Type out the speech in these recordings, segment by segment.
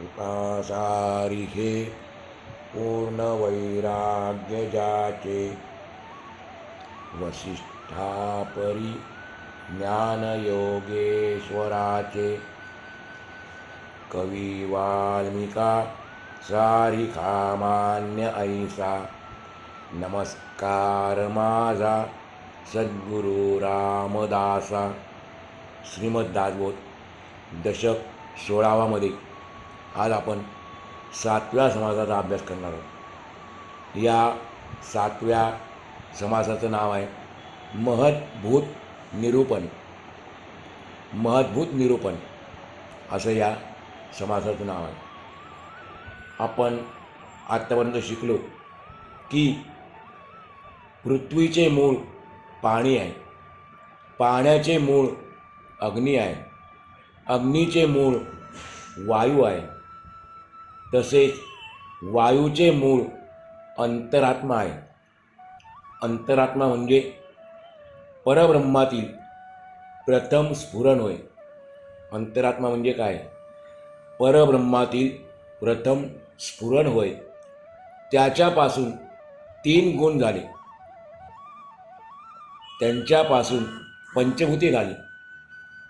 कृपासारिहे पूर्णवैराग्यजाचे वसिष्ठापरी ज्ञानयोगेश्वराचे कवी वाल्मिका सारिका मान्य ऐसा नमस्कार माझा सद्गुरु रामदासा श्रीमद दासबोध दशक सोळावामध्ये. आज आपण सातव्या समासाचा अभ्यास करणार आहोत. या सातव्या समासाचं नाव आहे महद्भूत निरूपण. महद्भूत निरूपण असं या समासाचं नाव आहे. आपण आत्तापर्यंत शिकलो की पृथ्वीचे मूळ पाणी आहे. पाण्याचे मूळ अग्नी आहे. अग्नीचे मूळ वायू आहे. तसेच वायूचे मूळ अंतरात्मा आहे. अंतरात्मा म्हणजे परब्रह्मातील प्रथम स्फुरण होय. अंतरात्मा म्हणजे काय? परब्रह्मातील प्रथम स्फुरण होय. त्याच्यापासून तीन गुण झाले. त्यांच्यापासून पंचभूती झाली.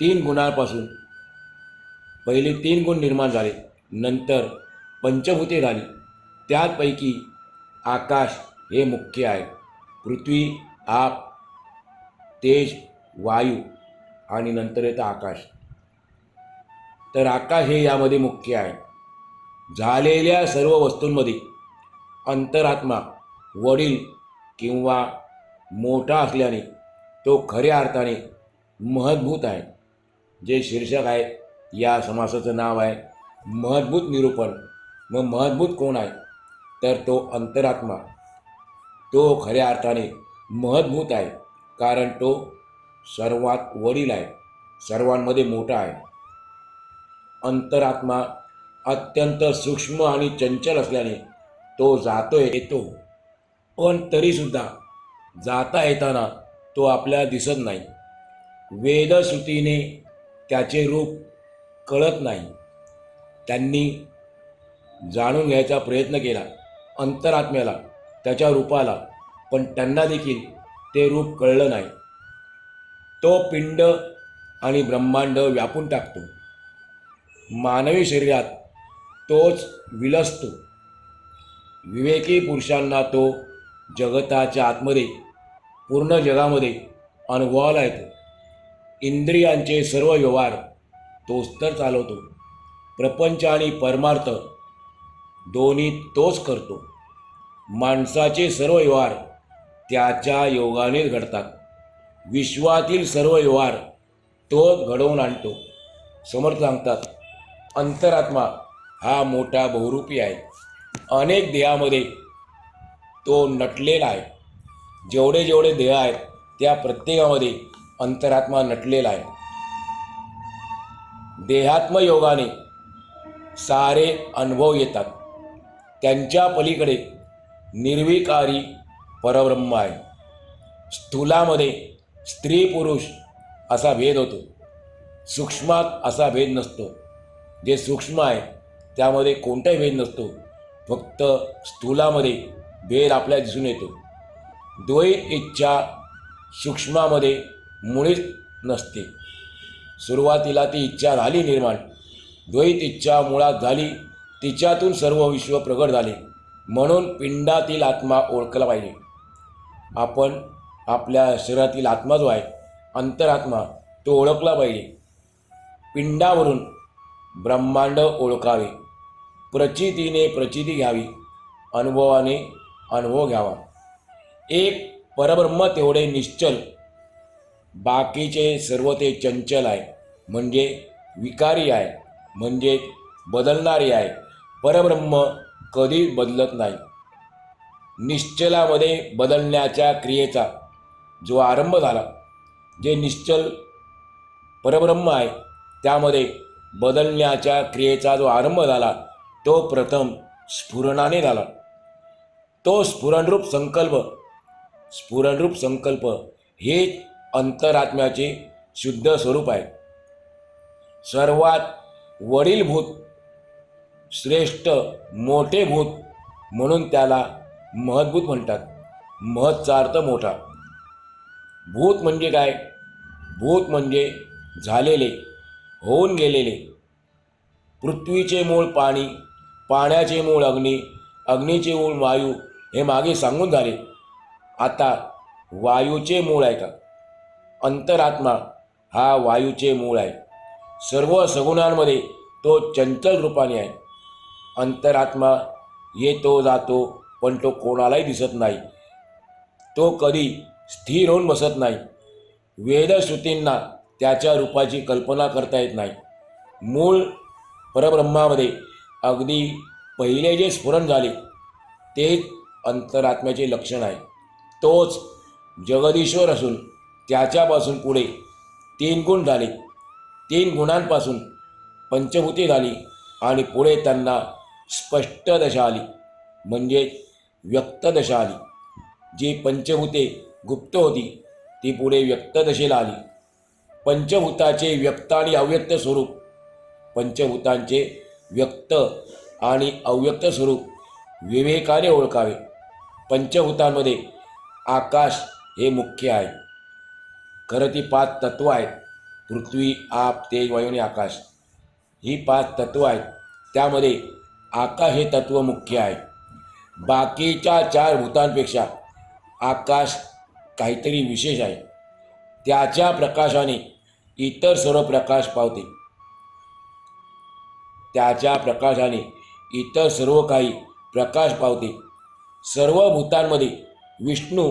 तीन गुणांपासून पहिले तीन गुण निर्माण झाले. नंतर पंचभूते झाली त्यापैकी आकाश हे मुख्य आहे. पृथ्वी आप तेज वायू आणि नंतर येतं आकाश. तर आकाश हे यामध्ये मुख्य आहे. झालेल्या सर्व वस्तूंमध्ये अंतरात्मा वडील किंवा मोठा असल्याने तो खऱ्या अर्थाने महद्भूत आहे. जे शीर्षक आहे या समासाचं नाव आहे महद्भूत निरूपण. मग महद्भूत कोण आहे? तर तो अंतरात्मा. तो खऱ्या अर्थाने महद्भूत आहे कारण तो सर्वात वडील आहे सर्वांमध्ये मोठा आहे. अंतरात्मा अत्यंत सूक्ष्म आणि चंचल असल्याने तो जातो येतो. पण तरीसुद्धा जाता येताना तो आपल्याला दिसत नाही. वेदश्रुतीने त्याचे रूप कळत नाही. त्यांनी जाणून घ्यायचा प्रयत्न केला अंतरात्म्याला त्याच्या रूपाला. पण त्यांना देखील ते रूप कळलं नाही. तो पिंड आणि ब्रह्मांड व्यापून टाकतो. मानवी शरीरात तोच विलसतो. विवेकी पुरुषांना तो जगताच्या आतमध्ये पूर्ण जगामध्ये अनुभवाला येतो. इंद्रियांचे सर्व व्यवहार तोच तर चालवतो. प्रपंच आणि परमार्थ दोन्ही तोच करतो. माणसाचे सर्व व्यवहार त्याच्या योगानेच घडतात. विश्वातील सर्व व्यवहार तो घडवून आणतो. समर्थ सांगतात अंतरात्मा हा मोठा बहुरूपी आहे. अनेक देहामध्ये तो नटलेला आहे. जेवढे जेवढे देह आहेत त्या प्रत्येकामध्ये अंतरात्मा नटलेला आहे. देहात्मयोगाने सारे अनुभव येतात. त्यांच्या पलीकडे निर्विकारी परब्रह्म आहे. स्थूलामध्ये स्त्री पुरुष असा भेद होतो. सूक्ष्मात असा भेद नसतो. जे सूक्ष्म आहे त्यामध्ये कोणताही भेद नसतो. फक्त स्थूलामध्ये भेद आपल्याला दिसून येतो. द्वैत इच्छा सूक्ष्मामध्ये मुळीच नसते. सुरुवातीला ती इच्छा झाली निर्माण. द्वैत इच्छा मुळात झाली तिच्यातून सर्व विश्व प्रगट झाले. म्हणून पिंडातील आत्मा ओळखला पाहिजे. आपण आपल्या शरीरातील आत्मा जो आहे अंतरात्मा तो ओळखला पाहिजे. पिंडावरून ब्रह्मांड ओळखावे. प्रचितीने प्रचिती घ्यावी. अनुभवाने अनुभव घ्यावा. एक परब्रह्म तेवढे निश्चल बाकीचे सर्व ते चंचल आहे. म्हणजे विकारी आहे. म्हणजे बदलणारी आहे. परब्रह्म कधी बदलत नाही. निश्चलामध्ये बदलण्याच्या क्रियेचा जो आरंभ झाला जे निश्चल परब्रह्म आहे त्यामध्ये बदलण्याच्या क्रियेचा जो आरंभ झाला तो प्रथम स्फुरणाने झाला. तो स्फुरणरूप संकल्प स्फुरणरूप संकल्प हे अंतरात्म्याचे शुद्ध स्वरूप आहे. सर्वात वडीलभूत श्रेष्ठ मोठे भूत म्हणून त्याला महद्भूत म्हणतात. महत्चा अर्थ मोठा. भूत म्हणजे काय? भूत म्हणजे झालेले होऊन गेलेले. पृथ्वीचे मूळ पाणी पाण्याचे मूळ अग्नी अग्नीचे मूळ वायू हे मागे सांगून झाले. आता वायूचे मूळ आहे का? अंतरात्मा हा वायूचे मूळ आहे. सर्व सगुणांमध्ये तो चंचल रूपाने आहे. अंतरात्मा येतो जातो पण तो कोणालाही दिसत नाही. तो कधी स्थिर होऊन बसत नाही. वेदश्रुतींना त्याच्या रूपाची कल्पना करता येत नाही. मूळ परब्रह्मामध्ये अगदी पहिले जे स्फुरण झाले ते अंतरात्म्याचे लक्षण आहे. तोच जगदीश्वर असून त्याच्यापासून पुढे तीन गुण झाले. तीन गुणांपासून पंचभूती झाली आणि पुढे त्यांना स्पष्ट दशा आली म्हणजे व्यक्त दशा आली जी पंचभूते गुप्त होती ती पुढे व्यक्त दशेला आली. पंचभूताचे व्यक्त आणि अव्यक्त स्वरूप पंचभूतांचे व्यक्त आणि अव्यक्त स्वरूप विवेकाने ओळखावे. पंचभूतांमध्ये आकाश हे मुख्य आहे. खरं ती पाच तत्व आहेत पृथ्वी आप तेज वायू आणि आकाश. ही पाच तत्व आहेत. त्यामध्ये आकाश हे तत्व मुख्य आहे. बाकीच्या चार भूतांपेक्षा आकाश काहीतरी विशेष आहे. त्याच्या प्रकाशाने इतर सर्व प्रकाश पावते. त्याच्या प्रकाशाने इतर सर्व काही प्रकाश पावते. सर्व भूतांमध्ये विष्णू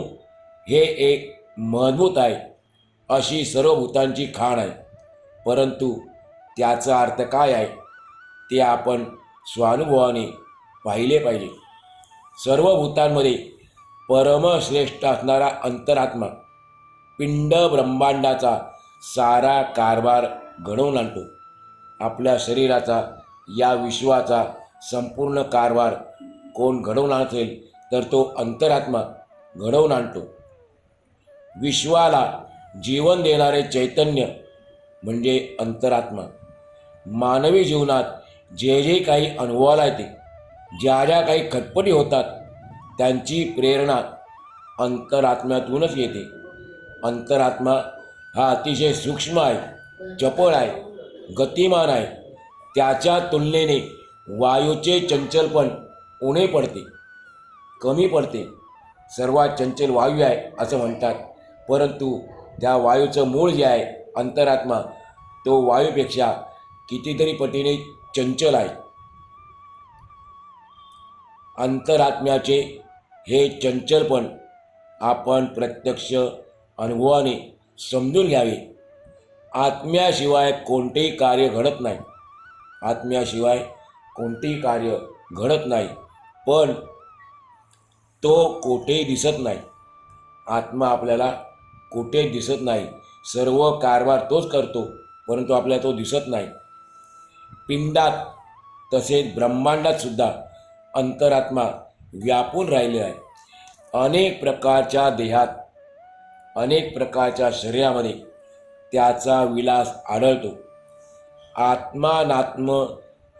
हे एक मजबूत आहे अशी सर्व भूतांची खाण आहे. परंतु त्याचा अर्थ काय आहे ते आपण स्वानुभवाने पाहिले पाहिजे. सर्व भूतांमध्ये परमश्रेष्ठ असणारा अंतरात्मा पिंड ब्रह्मांडाचा सारा कारभार घडवून आणतो. आपल्या शरीराचा या विश्वाचा संपूर्ण कारभार कोण घडवून असेल तर तो अंतरात्मा घडवून आणतो. विश्वाला जीवन देणारे चैतन्य म्हणजे अंतरात्मा. मानवी जीवनात जे जे काही अनुभवाला येते ज्या ज्या काही खटपटी होतात त्यांची प्रेरणा अंतरात्म्यातूनच येते. अंतरात्मा हा अतिशय सूक्ष्म आहे चपळ आहे गतिमान आहे. त्याच्या तुलनेने वायूचे चंचलपण उणे पडते कमी पडते. सर्वात चंचल वायू आहे असं म्हणतात. परंतु त्या वायूचं मूळ जे आहे अंतरात्मा तो वायूपेक्षा कितीतरी पटीने चंचल आहे अंतरात्म्याचे हे चंचलपण आपण प्रत्यक्ष अनुभवाने समजून घ्यावे. आत्म्याशिवाय कोणतेही कार्य घडत नाही. आत्म्याशिवाय कोणतेही कार्य घडत नाही. पण तो कोठेही दिसत नाही. आत्मा आपल्याला कुठे दिसत नाही. सर्व कारभार तोच करतो परंतु आपल्याला तो दिसत नाही. पिंडात तसेच ब्रह्मांडात सुद्धा अंतरात्मा व्यापून राहिले आहे. अनेक प्रकारच्या देहात अनेक प्रकारच्या शरीरामध्ये त्याचा विलास आढळतो. आत्मानात्म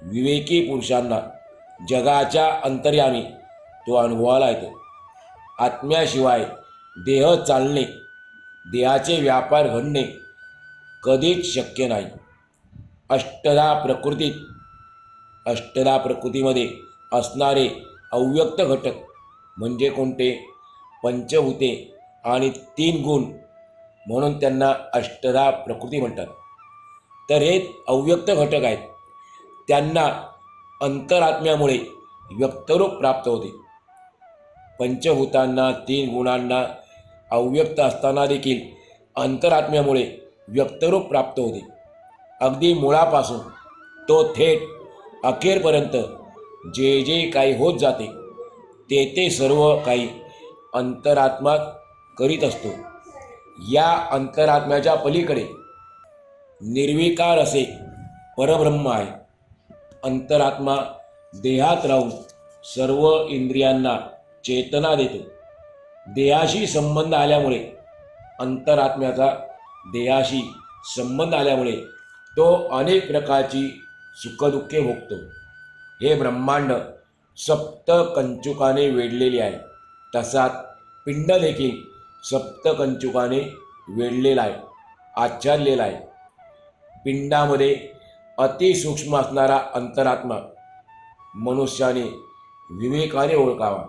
विवेकी पुरुषांना जगाच्या अंतर्यामी तो अनुभवाला येतो. आत्म्याशिवाय देह चालणे देहाचे व्यापार घडणे कधीच शक्य नाही. अष्टदा प्रकृतीत अष्टदा प्रकृतीमध्ये असणारे अव्यक्त घटक म्हणजे कोणते? पंचभूते आणि तीन गुण म्हणून त्यांना अष्टदा प्रकृती म्हणतात. तर हे अव्यक्त घटक आहेत. त्यांना अंतरात्म्यामुळे व्यक्तरूप प्राप्त होते. पंचभूतांना तीन गुणांना अव्यक्त असताना देखील अंतरात्म्यामुळे व्यक्तरूप प्राप्त होते. अगदी मुळापासून तो थेट अखेरपर्यंत जे जे काही होत जाते ते ते सर्व काही अंतरात्मा करीत असतो. या अंतरात्म्याच्या पलीकडे निर्विकार असे परब्रह्म आहे. अंतरात्मा देहात राहून सर्व इंद्रियांना चेतना देतो. देहाशी संबंध आल्यामुळे अंतरात्म्याचा देहाशी संबंध आल्यामुळे तो अनेक प्रकारची सुखदुःखे भोगतो. हे ब्रह्मांड सप्तकंचुकाने वेढलेले आहे. तसाच पिंड देखील सप्तकंचुकाने वेढलेला आहे आच्छादलेला आहे. पिंडामध्ये अतिसूक्ष्म असणारा अंतरात्मा मनुष्याने विवेकाने ओळखावा.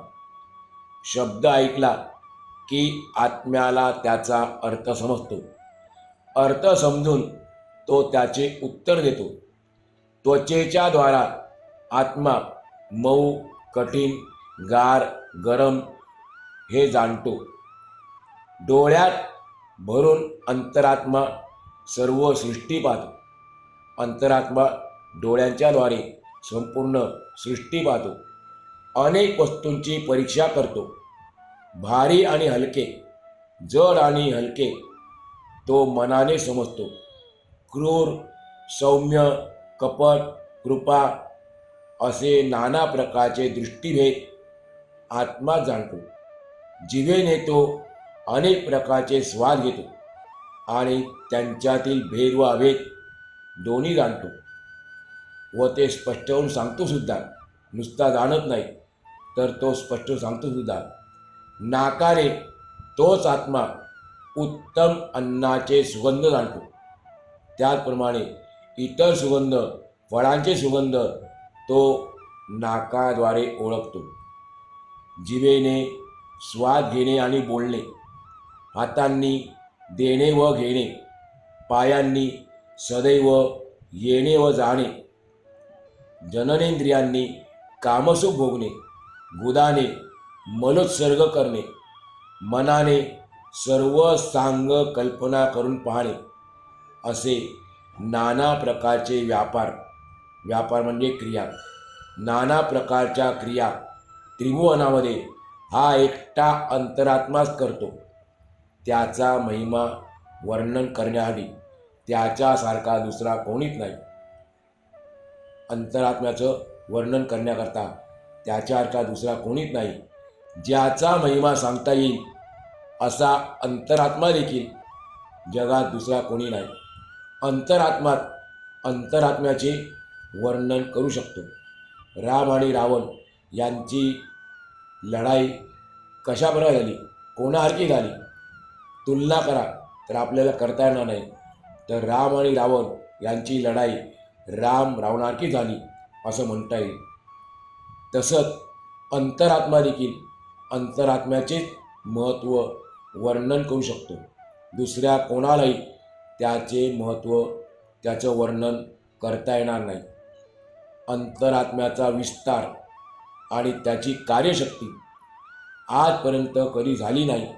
शब्द ऐकला की आत्म्याला त्याचा अर्थ समजतो. अर्थ समजून तो त्याचे उत्तर देतो. त्वचेच्या द्वारा आत्मा मऊ कठीण गार गरम हे जाणतो. डोळ्यात भरून अंतरात्मा सर्व सृष्टी पाहतो. अंतरात्मा डोळ्यांच्याद्वारे संपूर्ण सृष्टी पाहतो. अनेक वस्तूंची परीक्षा करतो. भारी आणि हलके जड आणि हलके तो मनाने समजतो. क्रूर सौम्य कपट कृपा असे नाना प्रकारचे दृष्टीभेद आत्मा जाणतो. जिवेने तो अनेक प्रकारचे स्वाद घेतो आणि त्यांच्यातील भेद व अभेद दोन्ही जाणतो. व ते स्पष्ट होऊन सांगतोसुद्धा नुसता जाणत नाही तर तो स्पष्ट सांगतोसुद्धा नाकारे तोच आत्मा उत्तम अन्नाचे सुगंध जाणतो. त्याचप्रमाणे इतर सुगंध फळांचे सुगंध तो नाकाद्वारे ओळखतो. जिभेने स्वाद घेणे आणि बोलणे हातांनी देणे व घेणे पायांनी सदैव येणे व जाणे जननेंद्रियांनी कामसुख भोगणे गुदाने मलोत्सर्ग करणे मनाने सर्व सांग कल्पना करून पाहणे. असे नाना प्रकारचे व्यापार व्यापार म्हणजे क्रिया. नाना प्रकारच्या क्रिया त्रिभुवनामध्ये हा एकटा अंतरात्माच करतो. त्याचा महिमा वर्णन करण्याआधी त्याच्यासारखा दुसरा कोणीच नाही. अंतरात्म्याचं वर्णन करण्याकरता त्याच्यासारखा दुसरा कोणीच नाही. ज्याचा महिमा सांगता येईल असा अंतरात्मा देखील जगात दुसरा कोणी नाही. अंतरात्मात अंतरात्म्याचे वर्णन करू शकतो. राम आणि रावण यांची लढाई कशा झाली? कोणासारखी झाली? तुलना करा तर आपल्याला करता येणार नाही. तर राम आणि रावण यांची लढाई राम रावणासारखी झाली असं म्हणता येईल. तसंच अंतरात्मा देखील अंतरात्म्याचेच महत्त्व वर्णन करू शकतो. दुसऱ्या कोणालाही त्याचे महत्त्व त्याचं वर्णन करता येणार नाही. अंतरात्म्याचा विस्तार आणि त्याची कार्यशक्ती आजपर्यंत कधी झाली नाही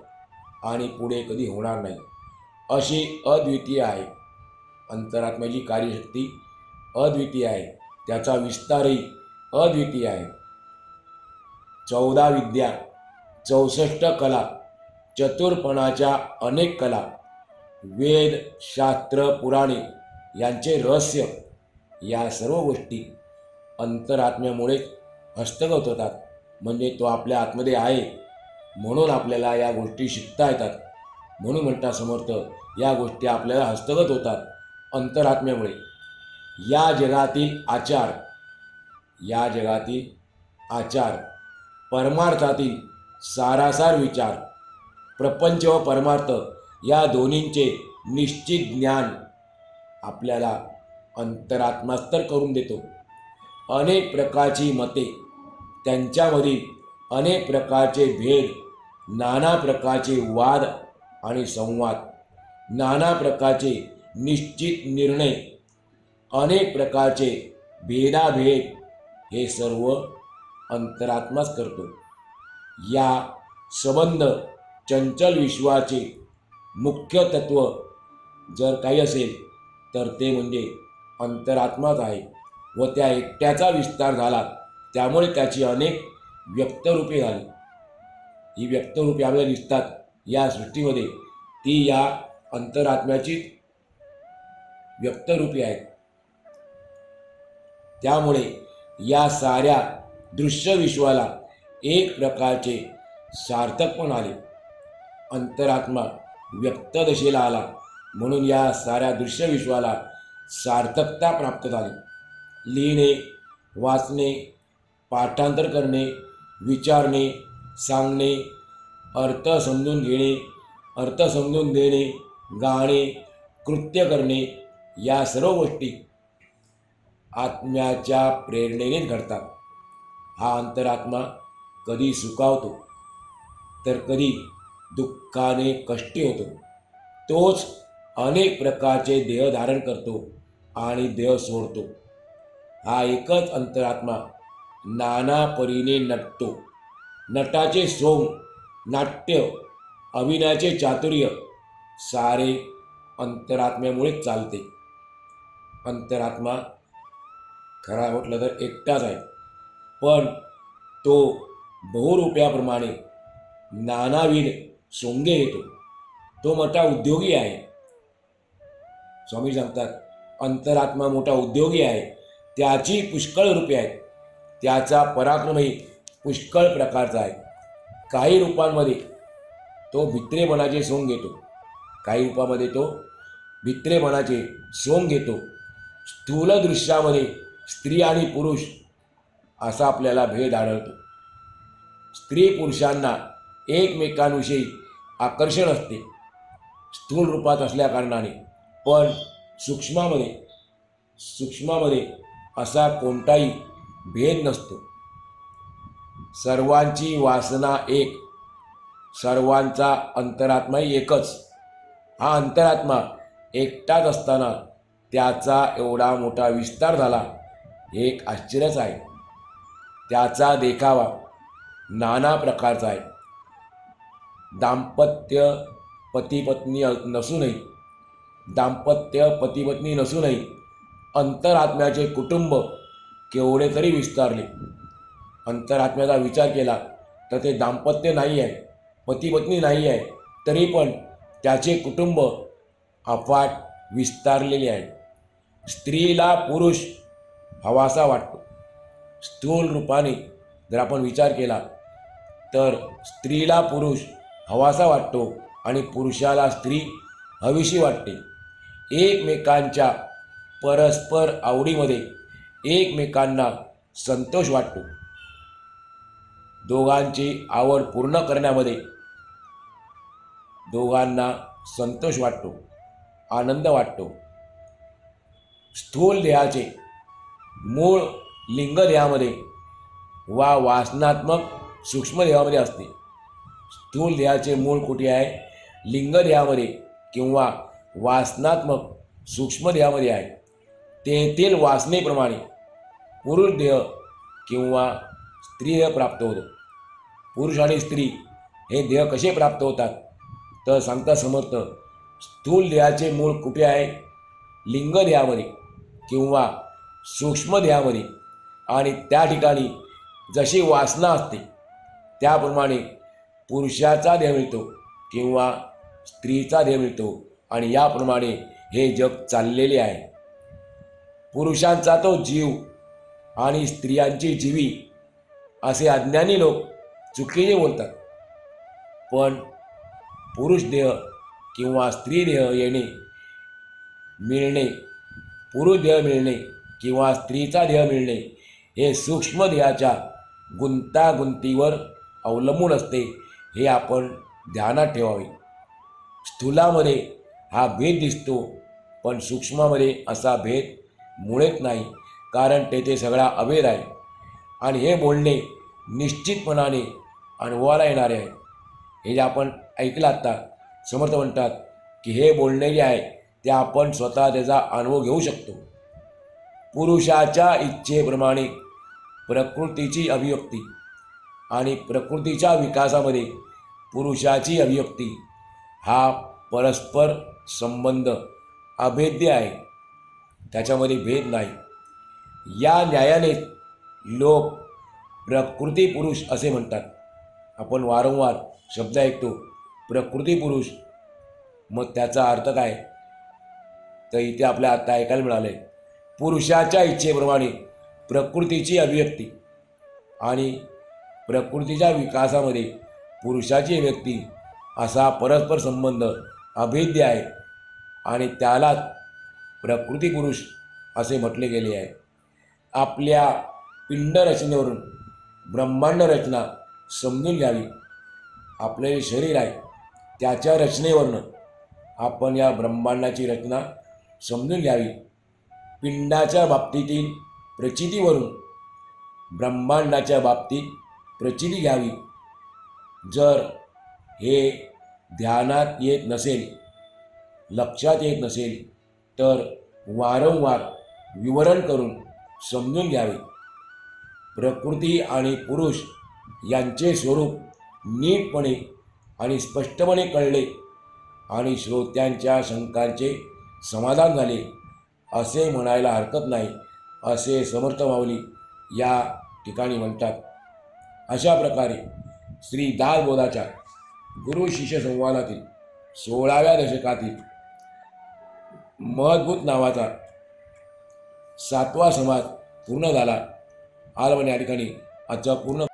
आणि पुढे कधी होणार नाही अशी अद्वितीय आहे. अंतरात्म्याची कार्यशक्ती अद्वितीय आहे. त्याचा विस्तारही अद्वितीय आहे. चौदा विद्या चौसष्ट कला चतुरपणाच्या अनेक कला वेद शास्त्र पुराणे यांचे रहस्य या सर्व गोष्टी अंतरात्म्यामुळेच हस्तगत होतात. म्हणजे तो आपल्या आतमध्ये आहे म्हणून आपल्याला या गोष्टी शिकता येतात. म्हणून म्हणता समर्थ या गोष्टी आपल्याला हस्तगत होतात अंतरात्म्यामुळे. या जगातील आचार या जगातील आचार परमार्थातील सारासार विचार प्रपंच व परमार्थ या दोन्हींचे निश्चित ज्ञान आपल्याला अंतरात्मास्तर करून देतो. अनेक प्रकारची मते त्यांच्यामधील अनेक प्रकारचे भेद नाना प्रकारचे वाद आणि संवाद नाना प्रकारचे निश्चित निर्णय अनेक प्रकारचे भेदाभेद हे सर्व अंतरात्माच करतो. या संबंध चंचल विश्वाचे मुख्य तत्व जर काही असेल तर ते म्हणजे अंतरात्माच आहे व त्या एकट्याचा विस्तार झाला त्यामुळे त्याची अनेक व्यक्तरूपे झाली. ही व्यक्तरूपे आपल्याला दिसतात या सृष्टीमध्ये. ती या अंतरात्म्याची व्यक्तरूपी आहेत. त्यामुळे या साऱ्या दृश्य विश्वाला एक प्रकारचे सार्थक पण आले. अंतरात्मा व्यक्त दशेला आला. म्हणून या साऱ्या दृश्य विश्वाला सार्थकता प्राप्त झाली. लिहिणे वाचणे पाठांतर करणे विचारणे सांगणे अर्थ समजून घेणे अर्थ समजून देणे गाणे कृत्य करणे या सर्व गोष्टी आत्म्याच्या प्रेरणेनेच घडतात. हा अंतरात्मा कधी सुखावतो तर कधी दुःखाने कष्टी होतो. तोच अनेक प्रकारचे देह धारण करतो आणि देह सोडतो. हा एकच अंतरात्मा नाना परीने नटतो. नटाचे सोम नाट्य अभिनयाचे चातुर्य सारे अंतरात्म्यामुळेच चालते. अंतरात्मा खरा म्हटलं तर एकटाच आहे. पण तो बहुरूप्याप्रमाणे नानाविध सोंगे येतो. तो मोठा उद्योगी आहे. स्वामी सांगतात अंतरात्मा मोठा उद्योगी आहे. त्याची पुष्कळ रूपे आहेत. त्याचा पराक्रमही पुष्कळ प्रकारचा आहे. काही रूपांमध्ये तो भित्रेपणाचे सोंग घेतो. काही रूपामध्ये तो भित्रेपणाचे सोंग घेतो. स्थूल दृश्यामध्ये स्त्री आणि पुरुष असा आपल्याला भेद आढळतो. स्त्री पुरुषांना एकमेकांविषयी आकर्षण असते. स्थूल रूपात असल्याकारणाने पण सूक्ष्मामध्ये सूक्ष्मामध्ये असा कोणताही भेद नसतो. सर्वांची वासना एक सर्वांचा अंतरात्माही एकच. हा अंतरात्मा एकटाच असताना त्याचा एवढा मोठा विस्तार झाला हे एक आश्चर्यच आहे. त्याचा देखावा नाना प्रकारचा आहे. दाम्पत्य पतीपत्नी नसूनही दाम्पत्य पतीपत्नी नसूनही अंतरात्म्याचे कुटुंब केवढे तरी विस्तारले. अंतरात्म्याचा विचार केला तर ते दाम्पत्य नाही आहे पतीपत्नी नाही आहे तरी पण त्याचे कुटुंब अफाट विस्तारलेले आहे. स्त्रीला पुरुष हवासा वाटतो. स्थूल रूपाने जर आपण विचार केला तर स्त्रीला पुरुष हवासा वाटतो आणि पुरुषाला स्त्री हवीशी वाटते. एकमेकांच्या परस्पर आवडीमध्ये एकमेकांना संतोष वाटतो. दोघांची आवड पूर्ण करण्यामध्ये दोघांना संतोष वाटतो आनंद वाटतो. स्थूल देहाचे मूळ लिंग देहामध्ये वा वासनात्मक सूक्ष्म देहामध्ये असते. स्थूल देहाचे मूळ कुठे आहे? लिंग देहामध्ये किंवा वासनात्मक सूक्ष्म देहामध्ये आहे. तेथील वासनेप्रमाणे पुरुष देह किंवा स्त्री देह प्राप्त होतो. पुरुष आणि स्त्री हे देह कसे प्राप्त होतात? तर सांगता समर्थ स्थूल देहाचे मूळ कुठे आहे? लिंग देहामध्ये किंवा सूक्ष्म देहामध्ये. आणि त्या ठिकाणी जशी वासना असते त्याप्रमाणे पुरुषाचा देह मिळतो किंवा स्त्रीचा देह मिळतो. आणि याप्रमाणे हे जग चाललेले आहे. पुरुषांचा तो जीव आणि स्त्रियांची जीवी असे अज्ञानी लोक चुकीचे बोलतात. पण पुरुष देह किंवा स्त्री देह येणे मिळणे पुरुष देह मिळणे किंवा स्त्रीचा देह मिळणे हे सूक्ष्म देहाच्या गुंतागुंतीवर अवलंबून असते. हे आपण ध्यानात ठेवावे. स्थूलामध्ये हा भेद दिसतो पण सूक्ष्मामध्ये असा भेद मुळेच नाही कारण तेथे सगळा अभेद आहे. आणि हे बोलणे निश्चितपणाने अनुभवाला येणारे आहे. हे जे आपण ऐकलं आत्ता समर्थ म्हणतात की हे बोलणे जे आहे ते आपण स्वतः त्याचा अनुभव घेऊ शकतो. पुरुषाच्या इच्छेप्रमाणे प्रकृतीची अभिव्यक्ती. आणि प्रकृतीच्या विकासामध्ये पुरुषाची अभिव्यक्ती हा परस्पर संबंध अभेद्य आहे. त्याच्यामध्ये भेद नाही. या न्यायाने लोक प्रकृती पुरुष असे म्हणतात. आपण वारंवार शब्द ऐकतो प्रकृती पुरुष. मग त्याचा अर्थ काय? तर इथे आपल्या आता ऐकायला मिळालं आहे पुरुषाच्या इच्छेप्रमाणे प्रकृतीची अभिव्यक्ती आणि प्रकृतीच्या विकासामध्ये पुरुषाची व्यक्ती असा परस्पर संबंध अभेद्य आहे आणि त्यालाच प्रकृती पुरुष असे म्हटले गेले आहे. आपल्या पिंड रचनेवरून ब्रह्मांड रचना समजून घ्यावी. आपले शरीर आहे त्याच्या रचनेवरनं आपण या ब्रह्मांडाची रचना समजून घ्यावी. पिंडाच्या बाबतीतील प्रचितीवरून ब्रह्मांडाच्या बाबतीत प्रचिती घ्यावी. जर हे ध्यानात येत नसेल लक्षात येत नसेल तर वारंवार विवरण करून समजून घ्यावे. प्रकृती आणि पुरुष यांचे स्वरूप नीटपणे आणि स्पष्टपणे कळले आणि श्रोत्यांच्या शंकांचे समाधान झाले. असे म्हणायला हरकत नाही असे समर्थ माऊली या ठिकाणी म्हणतात. अशा प्रकारे श्री दालबोधाच्या गुरु शिष्य संवादातील सोळाव्या दशकातील महद्भूत नावाचा सातवा समाज पूर्ण झाला. आज या ठिकाणी आजचा पूर्ण